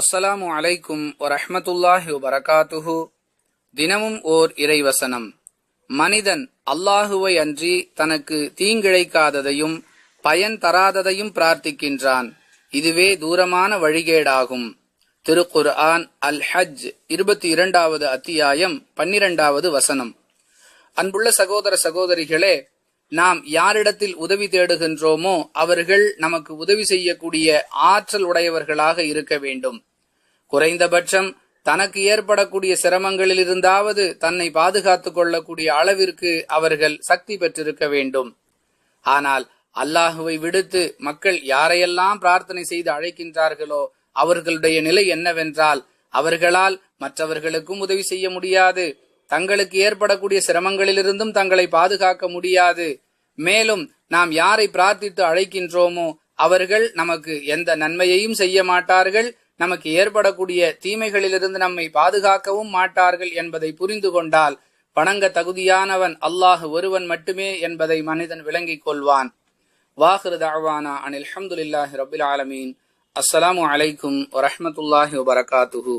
அஸ்ஸலாமு அலைக்கும் வரஹமத்துல்லாஹி வரகாத்துஹு தினமும் ஓர் இறைவசனம். மனிதன் அல்லாஹுவை அன்றி தனக்கு தீங்கிழைக்காததையும் பயன் தராததையும் பிரார்த்திக்கின்றான். இதுவே தூரமான வழிகேடாகும். திருக்குர் ஆன் அல் ஹஜ் இருபத்தி இரண்டாவது அத்தியாயம் பன்னிரண்டாவது வசனம். அன்புள்ள சகோதர சகோதரிகளே நாம் யாரிடத்தில் உதவி தேடுகின்றோமோ அவர்கள் நமக்கு உதவி செய்யக்கூடிய ஆற்றல் உடையவர்களாக இருக்க வேண்டும். குறைந்தபட்சம் தனக்கு ஏற்படக்கூடிய சிரமங்களில் இருந்தாவது தன்னை பாதுகாத்துக் கொள்ளக்கூடிய அளவிற்கு அவர்கள் சக்தி பெற்றிருக்க வேண்டும். ஆனால் அல்லாஹுவை விடுத்து மக்கள் யாரையெல்லாம் பிரார்த்தனை செய்து அழைக்கின்றார்களோ அவர்களுடைய நிலை என்னவென்றால் அவர்களால் மற்றவர்களுக்கும் உதவி செய்ய முடியாது. தங்களுக்கு ஏற்படக்கூடிய சிரமங்களிலிருந்தும் தங்களை பாதுகாக்க முடியாது. மேலும் நாம் யாரை பிரார்த்தித்து அழைக்கின்றோமோ அவர்கள் நமக்கு எந்த நன்மையையும் செய்ய மாட்டார்கள். நமக்கு ஏற்படக்கூடிய தீமைகளிலிருந்து நம்மை பாதுகாக்கவும் மாட்டார்கள் என்பதை புரிந்து கொண்டால் வணங்க தகுதியானவன் அல்லாஹ் ஒருவன் மட்டுமே என்பதை மனிதன் விளங்கிக் கொள்வான். வாஹிரு தாவானா அனில் அஹமதுல்லாஹி ரபுல் ஆலமீன். அஸ்ஸலாமு அலைக்கும் வரஹமத்துல்லாஹி வபரகாத்துஹூ.